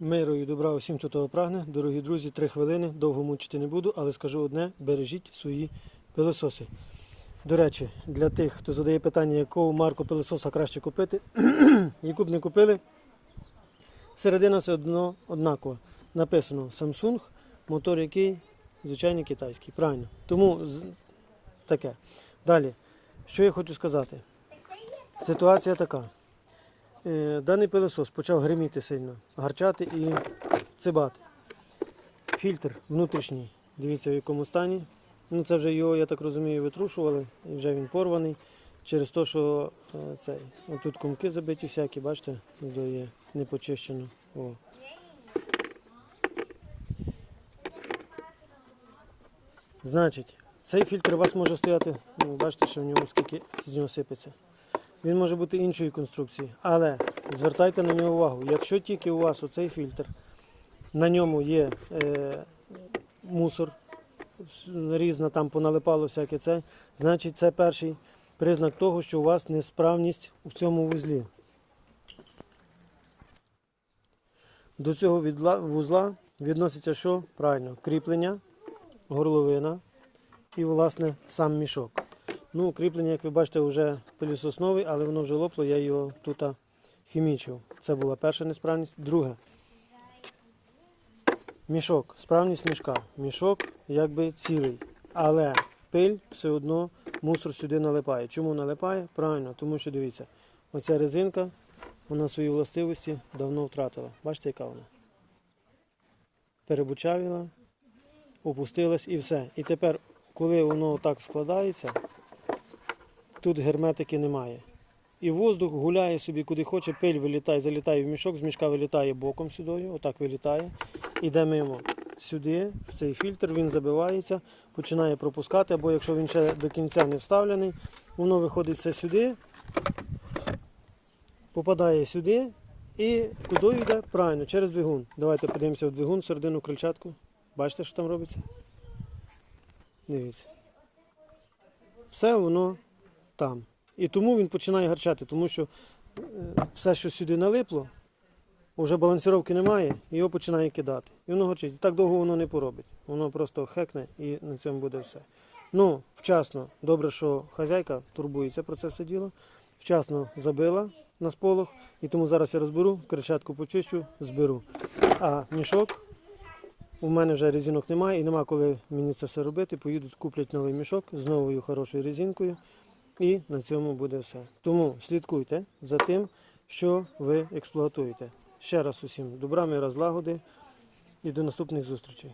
Миру і добра усім, хто того прагне. Дорогі друзі, три хвилини. Довго мучити не буду, але скажу одне: бережіть свої пилососи. До речі, для тих, хто задає питання, якого марку пилососа краще купити, яку б не купили, середина все одно однакова. Написано Samsung, мотор який звичайний китайський. Правильно. Тому таке. Далі, що я хочу сказати? Ситуація така. Е, Даний пилосос почав гриміти сильно, гарчати і цибати. Фільтр внутрішній, дивіться в якому стані. Ну це вже його, я так розумію, витрушували, і вже він порваний. Через те, що е, цей, тут кумки забиті всякі, бачите, є не почищено. О. Значить, цей фільтр у вас може стояти, ну, бачите, що в ньому скільки з нього сипеться. Він може бути іншої конструкції, але звертайте на нього увагу. Якщо тільки у вас оцей фільтр, на ньому є е, мусор, різна там поналипало всяке це, значить це перший признак того, що у вас несправність в цьому вузлі. До цього вузла відноситься що? Правильно, кріплення, горловина і, власне, сам мішок. Ну, кріплення, як ви бачите, вже пилісос новий, але воно вже лопло, я його тут хімічив. Це була перша несправність. Друге. Мішок, справність мішка. Мішок якби цілий. Але пиль все одно мусор сюди налипає. Чому налипає? Правильно, тому що дивіться, оця резинка, вона свої властивості давно втратила. Бачите, яка вона? Перебучавіла, опустилась і все. І тепер, коли воно так складається, тут герметики немає. І воздух гуляє собі куди хоче, пиль вилітає, залітає в мішок, з мішка вилітає боком сюди, отак вилітає. Іде мимо сюди, в цей фільтр, він забивається, починає пропускати, або якщо він ще до кінця не вставлений, воно виходить все сюди, попадає сюди і куди йде? Правильно, через двигун. Давайте подивимося в двигун, середину крильчатку. Бачите, що там робиться? Дивіться. Все воно там. І тому він починає гарчати, тому що е, все, що сюди налипло, вже балансировки немає, його починає кидати. І воно гарчить. І так довго воно не поробить. Воно просто хекне і на цьому буде все. Ну, вчасно, добре, що хазяйка турбується про це все діло. Вчасно забила на сполох, і тому зараз я розберу, кричатку почищу, зберу. А мішок у мене вже резинок немає і нема коли мені це все робити. Поїдуть, куплять новий мішок з новою хорошою резинкою. І на цьому буде все. Тому слідкуйте за тим, що ви експлуатуєте. Ще раз усім добра, мира, злагоди і до наступних зустрічей.